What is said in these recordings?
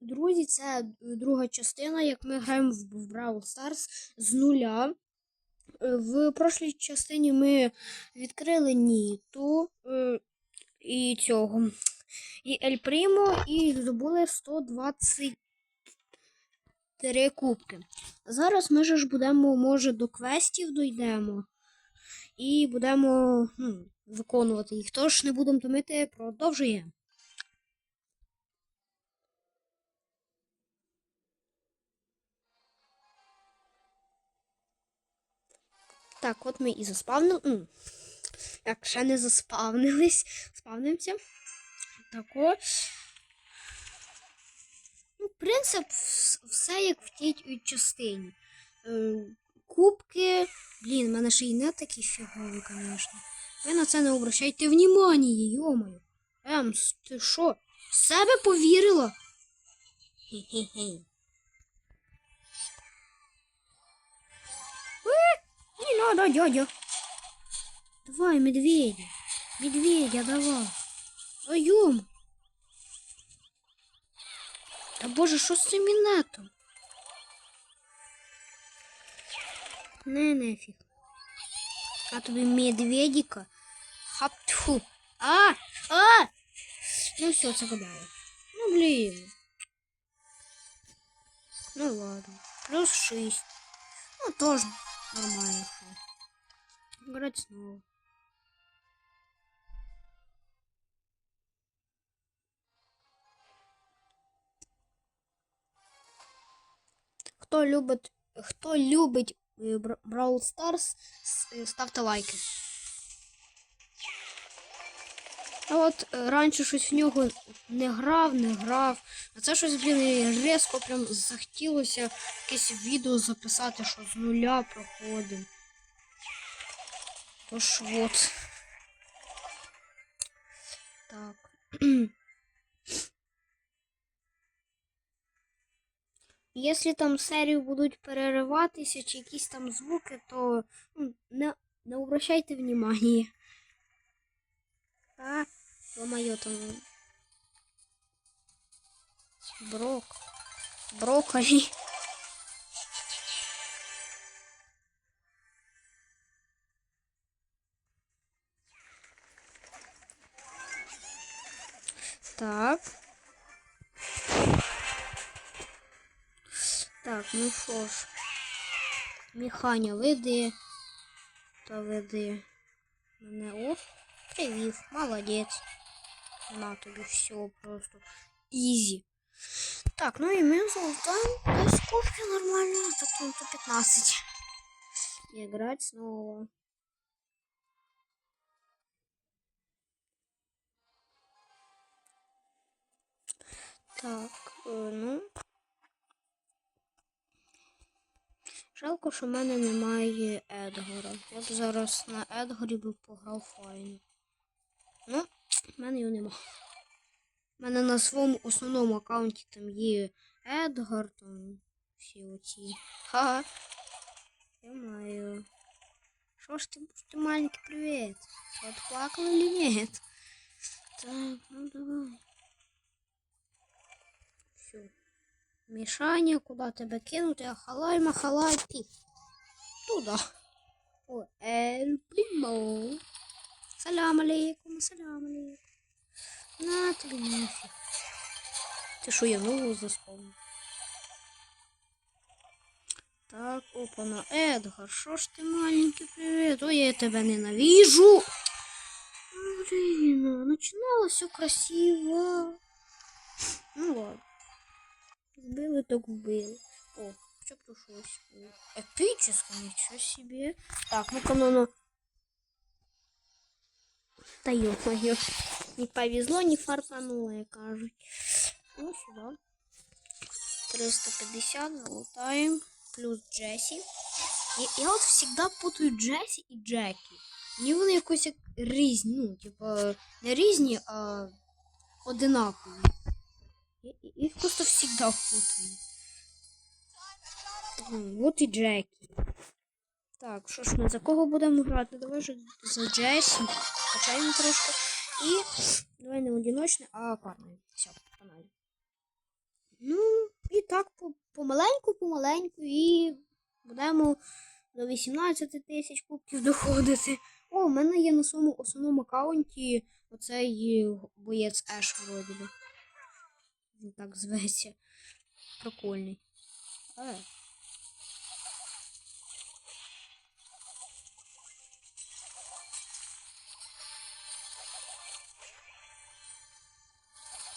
друзі, це е, друга частина, як ми граємо в Brawl Stars з нуля. Е, В прошлій частині ми відкрили Ніту е, і цього. І Ель Прімо, і здобули 123 кубки. Зараз ми ж будемо, може, до квестів дійдемо і будемо ну, виконувати їх. Тож не будемо томити, продовжуємо. Так, от ми і заспавнили. Так, ще не заспавнились. Спавнимося. Так. Ну, принцип все як в тій тій частині. Е, Кубки. Блін, в мене ще й не такі фігові, звісно. Ви на це не обращайте внимання, йомаю. Ем, ти що? Себе повірила? Хе-хе-хе. Не надо, дядя. Давай, медведя. Медведя, давай. Ой, йом. Та боже, що з цим інетом? Не, нефіг. А тобі медведика. Хаптху. А! А! Ну все, це гадаю. Ну, блін. Ну ладно. Плюс 6. Ну, тоже нормально. Что. Играть снова. Хто любить, хто любить Brawl Stars, ставте лайки. А от е, раніше щось в нього не грав, не грав. А це щось, блін, різко прям захотілося якесь відео записати, що з нуля проходимо. Тож от. Так. Якщо там серію будуть перериватися чи якісь там звуки, то ну, не, не обращайте внимания. А, ё-моё, там брок. Брокколи. Так. Так, ну що ж. Міханя, веди. Та веди. Мене оф. Привів. Молодець. На тобі все просто. Ізі. Так, ну і ми золотаємо десь кубки нормально. Так тут 15. І грати снова. Так, е, ну. Жалко, що в мене немає Едгора. Я б зараз на Едгорі би пограв файно. Ну, в мене його нема. У мене на своєму основному аккаунті там є Едгар, там всі оці. Ха. Я маю. Що ж ти, ти маленький привіт? Отплакал или нет? Так, ну давай. Все. Мішаня, куди тебе кинути? Ахалай, махалай, ти. Туди. О, ель примо. Салам алейкум, салам алейкум. На тобі нафіг. Ти що, я нового заспомнив? Так, опана, Едгар, що ж ти маленький привіт? Ой, я тебе ненавижу. Блин, начинало все красиво. Ну ладно. Вбили, так вбили. О, хоча б. Епічне, нічого собі. Так, ну-ка, ну, ну. Та ё-моё. Не повезло, не фартануло, як кажуть. Ну, сюди. 350 залутаем. Плюс Джесі. Я, я от всегда путаю Джесі і Джекі. Мені вони якось як різні. Ну, типа, не різні, а одинакові. Я я их просто всегда путаю. Вот и Джеки. Так, що ж ми за кого будемо грати? Давай же за Джесі. Качаємо трошки. І давай не а парне. Все, погнали. Ну, і так помаленьку, помаленьку, і будемо до 18 тисяч кубків доходити. О, в мене є на своєму основному аккаунті оцей боєць Еш вроді. Він так зветься. Прикольний. Е.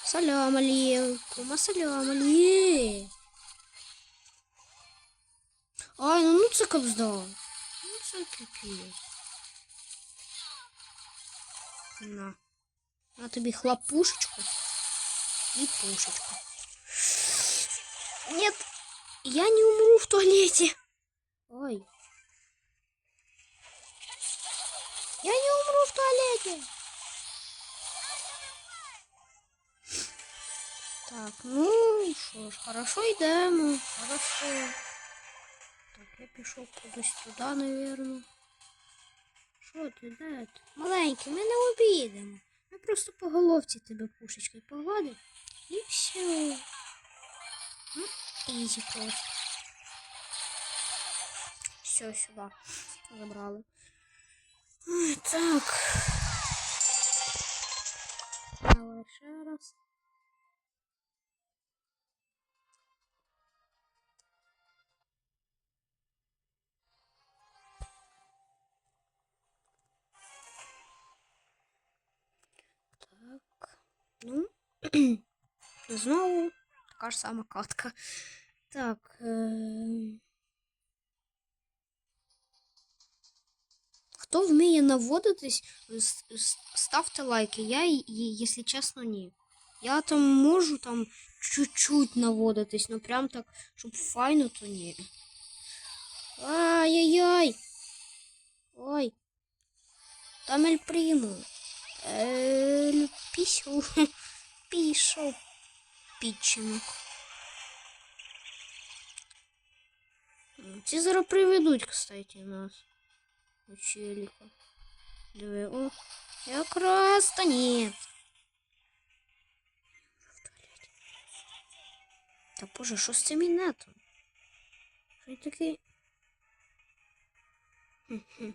Салям алейкум, ассалям алейкум. Ай, ну ну це кобзда. Ну це капець. На. На тобі хлопушечку и пушечку. Нет, я не умру в туалете. Ой. Я не умру в туалете. Так, ну що ж, хорошо йдемо. Хорошо. Так, я пішов кудись туди, наверное. Що ти, де? Маленький, ми не обійдемо. Ми просто по головці тебе пушечкою погладимо. І все. Ну, ізі просто. Все, сюди. Забрали. Так. Ну. Знову така ж сама катка. Так. Е... Хто вміє наводитись, ставте лайки. Я, якщо чесно, ні. Я там можу там чуть-чуть наводитись, ну прям так, щоб файно, то ні. Ай-яй-яй. Ой. Там ель прийму. Ель пішов. Пішов. Піченок. М, Ці зараз приведуть, кстати, нас. У челіка. Диви, о. Якраз та ні. Та боже, що з цим інетом? Що такий? Хм-хм.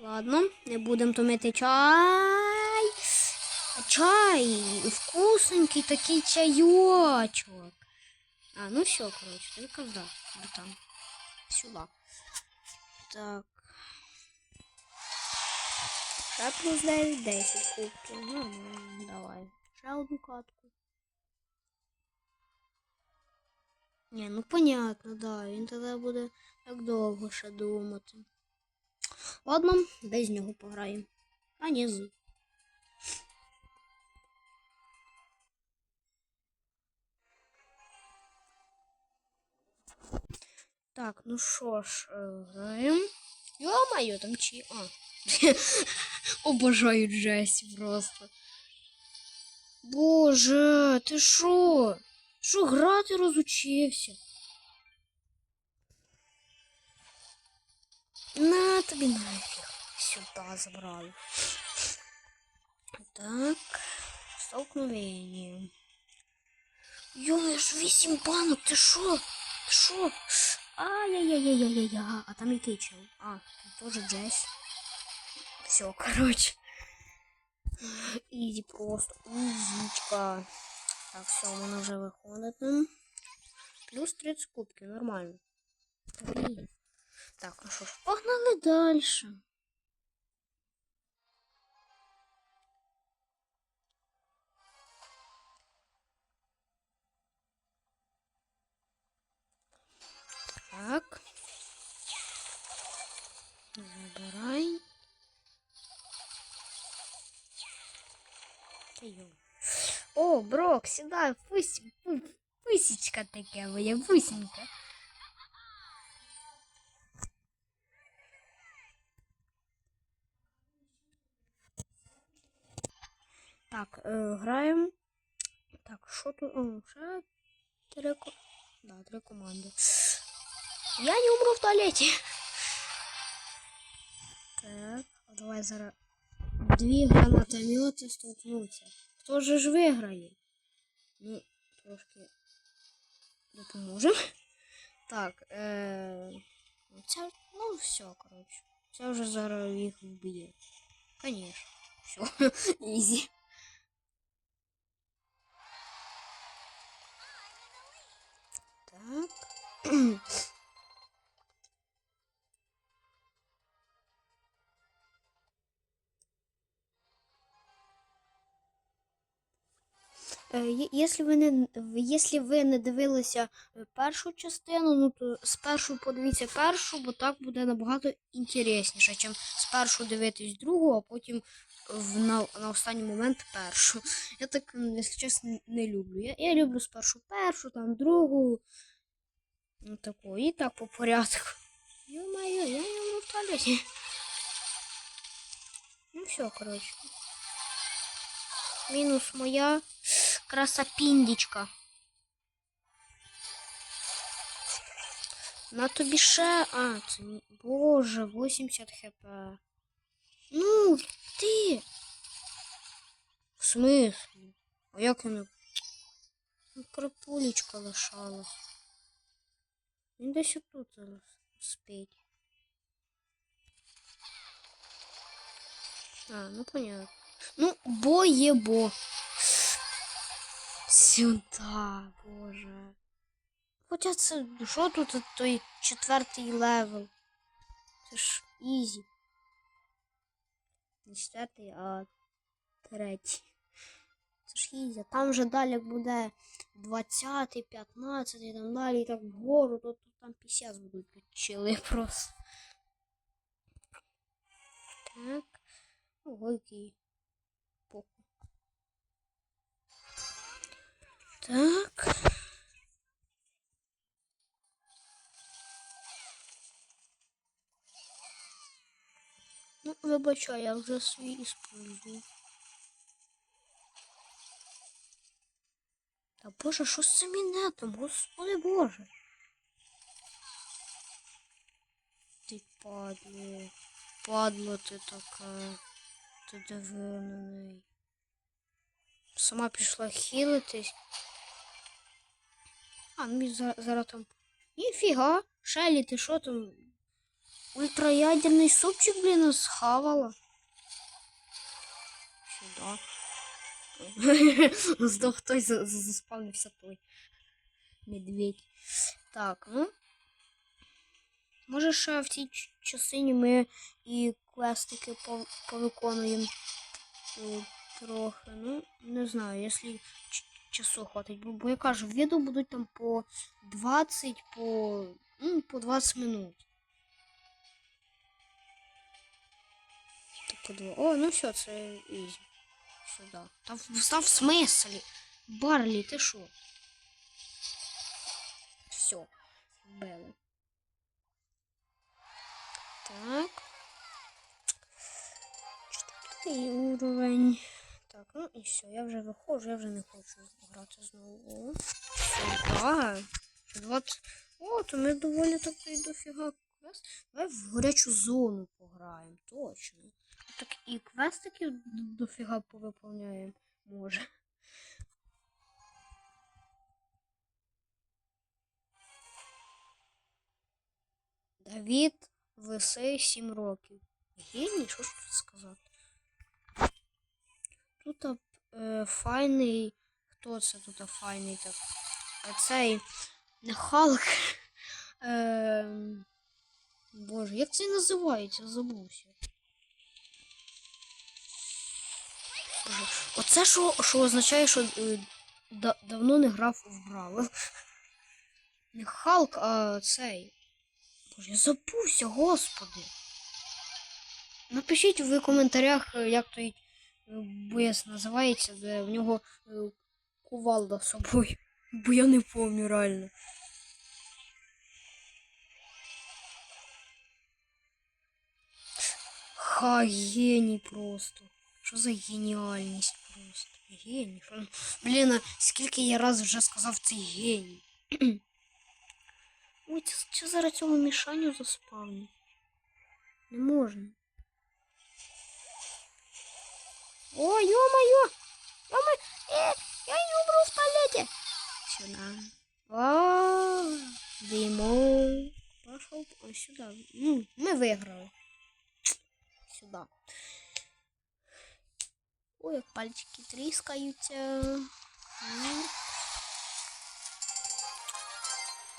Ладно, не будемо томити чай. Чай, вкусненький такий чайочок. А, ну все, короче, только да, вот там. Сюда. Так. Ще плюс 9, 10 кубків. Ну, давай. Ще одну катку. Ні, ну понятно, да. Він тоді буде так довго ще думати. Ладно, без нього пограємо. А ні, з. Так, ну що ж, е, граємо. Йо-моє, там чи. А. Обожаю Джесі просто. Боже, ти що? Що грати розучився? На тобі нафіг. Сюди забрали. Так. Столкновення. Йо, ж вісім банок, ти що? Ти що? Ай-яй-яй-яй-яй-яй. А там який чел? А, там теж Джесі. Все, короче. Ізі просто. Ізічка. Так, все, вона вже виходить. нам. Плюс 30 кубків, нормально. Блін. Так, ну що ж, погнали далі. Так. Забирай. О, Брок, сюда, пусть, пусечка таке моя, пусенька. граємо. Так, що тут? О, ще три, ко- да, три команди. Я не умру в туалеті. Так, а давай зараз дві гранатомети столкнуться. Хто же ж виграє? Ну, трошки допоможемо. Так, е... ну, це, ну все, коротше. Це вже зараз їх вб'є. Конечно. Все, ізі. Так. Е, Якщо ви не якщо ви не дивилися е, першу частину, ну то спершу подивіться першу, бо так буде набагато інтересніше, чим спершу дивитись другу, а потім в на, на останній момент першу. Я так, якщо чесно, не люблю. Я, я люблю спершу першу, там другу. Ну таку. І так по порядку. Ё-моё, я не в туалеті. Ну все, коротше. Мінус моя красапіндічка. На тобі ще. А, це Боже, 80 хп. Ну, ти. В смислі? А як вона? Ну, крапулечка лишала. Він десь отут зараз спить. А, ну понятно. Ну, бо є бо. Сюда, боже. Хоча це що тут той четвертий левел? Це ж ізі. Не четвертий, а третій. Це ж ізі. Там вже далі буде 20, 15 і там далі і так вгору, то там 50 будуть чили просто. Так. Ого, який похуй. Так. Ну, вибачай, я вже свій использую. Та боже, що з цим? Господи боже. Ти падло. Падло ти така. Ти диви на неї. Сама пішла хілитись. А, ну і за- зараз там. Ніфіга, Шелі, ти що там? Ультраядерний супчик, блін, схавала. Сюда. Здох за- заспавнився той. Медведь. Так, ну. Може, ще в цій ч- частині ми і квестики пов- повиконуємо е, трохи. Ну, не знаю, якщо часу хватить. Бо, бо я кажу, відео будуть там по 20, по, ну, по 20 минут. О, ну все, це ізі. Сюди. Та в- став в смислі. Барлі, ти що? Все. Вбили. Так. Четвертий уровень. Так, ну і все, я вже виходжу, я вже не хочу грати знову. О, Сюда. Ще 20. О, то ми доволі так і дофіга квест. Давай в горячу зону пограємо, точно. Так і квестики д- дофіга повиповняємо, може. Давід Лисей 7 років. Геній, що ж тут сказати? Тут е, файний. Хто це тут файний так? А цей не Халк. Е, боже, як це називається? Забувся. Оце що, що означає, що е, да, давно не грав в Бравл. Не Халк, а цей. Я забувся, господи. Напишіть в коментарях, е, як той е, боєць називається, де в нього е, кувалда з собою. Бо я не пам'ятаю реально. Ха, геній просто. Що за геніальність просто? Геній. Блін, а скільки я раз вже сказав цей геній. Ой, це, це зараз цього мішанню заспавню. Не можна. О, ё-моё! Ё-моё! Э, я не умру в туалете! Сюда. О, Димон. Пошел ось сюда. М, Мы выиграли. Сюда. Ой, пальчики тріскаються.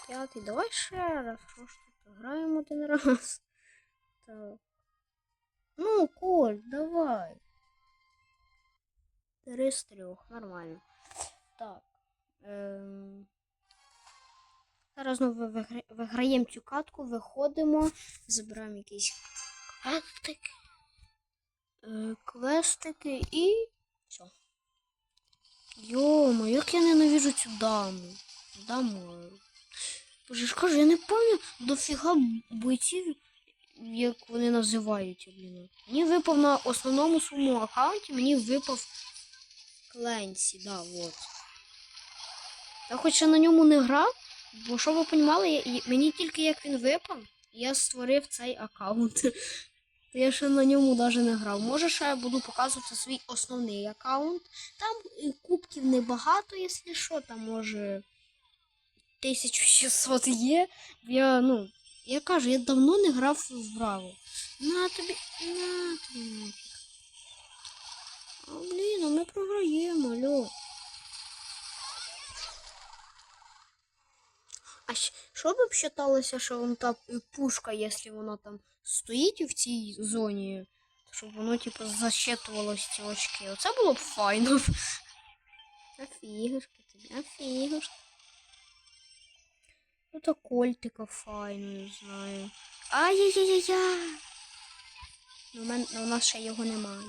П'ятий. Давай ще раз. Що ж тут? Граємо один раз. Так. Ну, Коль, давай. Три з трьох. Нормально. Так. Ем... Зараз знову вигра- виграємо цю катку, виходимо, забираємо якісь квестики. Е, квестики і. Все. Йома, як я ненавижу цю даму. Даму. Боже ж кажу, я не пам'ятаю дофіга бойців, як вони називаються, блін. Мені випав на основному своєму аккаунті, мені випав Кленсі, да, от. Я хоч я на ньому не грав, бо що ви розуміли, я, мені тільки як він випав, я створив цей аккаунт. То я ще на ньому навіть не грав. Може, ще я буду показувати свій основний аккаунт. Там кубків небагато, якщо що, там може 1600 є. Я, ну, я кажу, я давно не грав в Браво. На тобі, на тобі нафіг. А, блін, а ми програємо, алло. А що б вважалося, що вон та пушка, якщо вона там стоїть в цій зоні, щоб воно, типу, засчитувалось ці очки. Оце було б файно. Афігушки тобі, афігушки. Ну та кольтика файно, не знаю. Ай-яй-яй-яй. Ну, у, мен, ну, у нас ще його немає.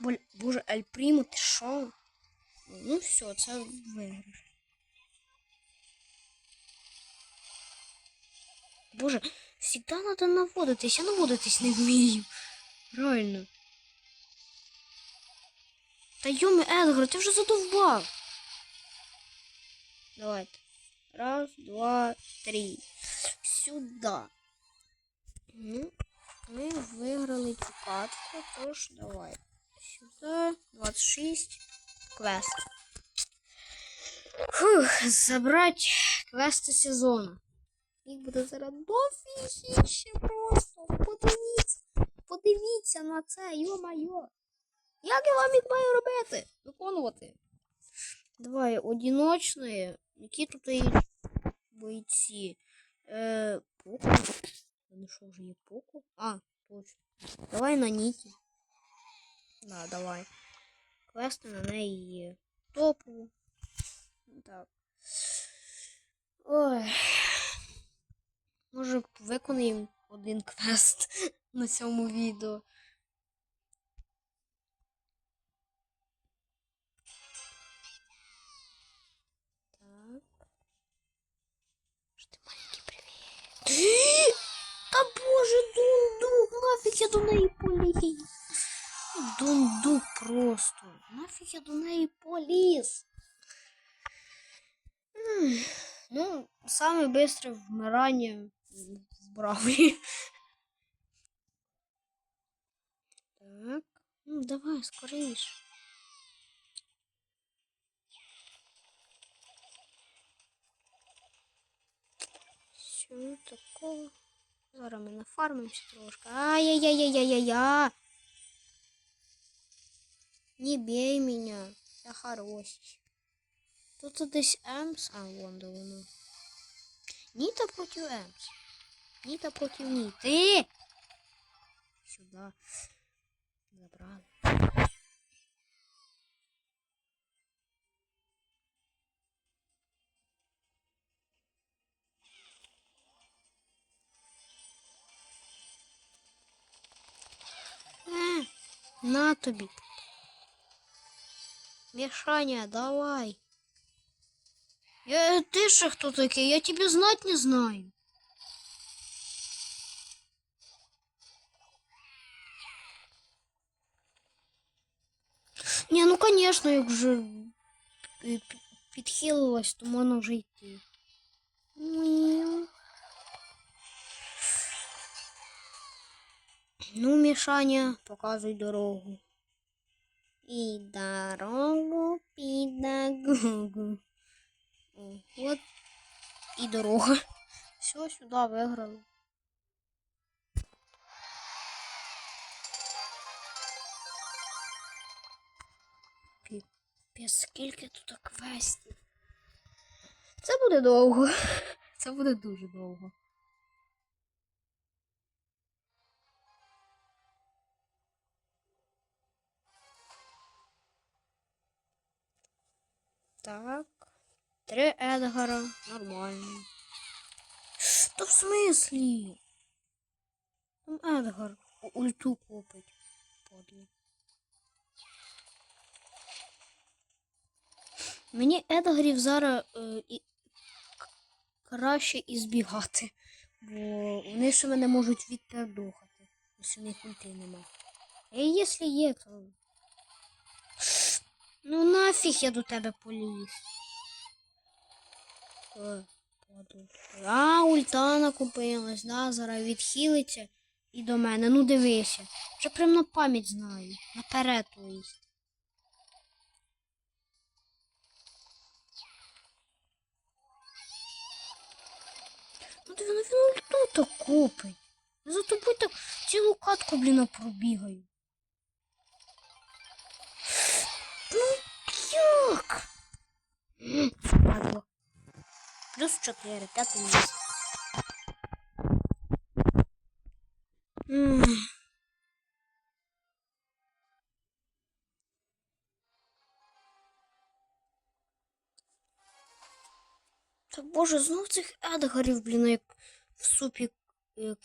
Боль, боже, Ель Прімо, ти що? Ну все, це виграш. Боже, всегда надо наводитись, я наводитись не вмію. Реально. Та йоми, Едгар, ти вже задовбав. Давайте. Раз, два, три. Сюда. Ну, ми виграли цю катку, тож давай. Сюди. 26. Квест. Фух, забрать квести сезону. Їх буде зараз дофігіще просто. Подивіться. Подивіться на це, йо-майо. Як я вам їх маю робити? Виконувати. Давай, одиночні. Які тут є бойці? Е, поку. Ну що вже є поку? А, точно. Давай на Ніті. Да, давай. Квести на неї є. Топово. Так. Ой. Може, виконаємо один квест на цьому відео. Та боже, дундук, нафіг я до неї поліз. Дундук просто. Нафіг я до неї поліз. Ну, саме быстре вмирання в Бравлі. Так. Ну, давай, скоріш. Що такого? Зараз ми нафармимося трошки. Ай-яй-яй-яй-яй-яй. Не бей меня. Я хороший. Тут десь Емс. А, вон де воно. Ніта проти Емс. Ніта проти Ніти. Сюди. Забрали. на тобі. Мішаня, давай. Я, ты же кто такой? Я тебя знать не знаю. Не, ну конечно, як вже пі- пі- підхилилась, то можна вже йти. Ну, Мішаня, показуй дорогу. І дорогу педагогу. От і дорога. Все, сюди виграли. Піпець, скільки тут квестів. Це буде довго. Це буде дуже довго. Так. Три Едгара. Нормально. Та в смислі? Там Едгар ульту купить. Подло. Мені Едгарів зараз е, і... краще ізбігати, бо вони ще мене можуть відпердухати, якщо в них ульти нема. А якщо є, то. Ну нафіг я до тебе поліз. Е. А, ульта накупилась, да, зараз відхилиться і до мене. Ну дивися. Вже прям на пам'ять знаю. Наперед, то есть. Ну диви, ну він ульту так купить. Я за тобою так цілу катку, блін, пробігаю. Як? М, Падло. Плюс 4, п'яте місце. М. Та боже, знов цих Едгарів, блін, як в супі е,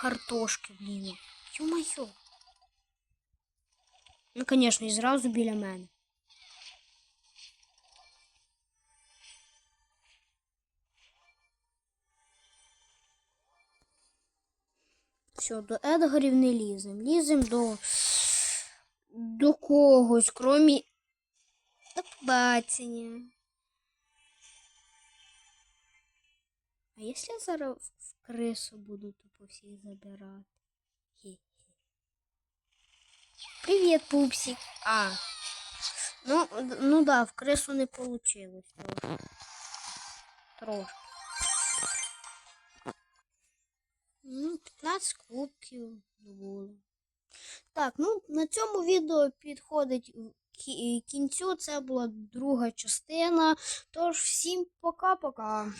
картошки, блін. Ё-моё. Ну, звісно, і зразу біля мене. Все, до Едгарів не лізем. Лізем до. До когось, кромі. До побачення. А якщо я зараз в- крису буду тупо всіх забирати? Хе-хе. Привіт, пупсик. А. Ну, ну да, в крису не получилось. Трошки. Ну, 15 кубків було. Так, ну на цьому відео підходить кінцю. Це була друга частина. Тож всім пока-пока.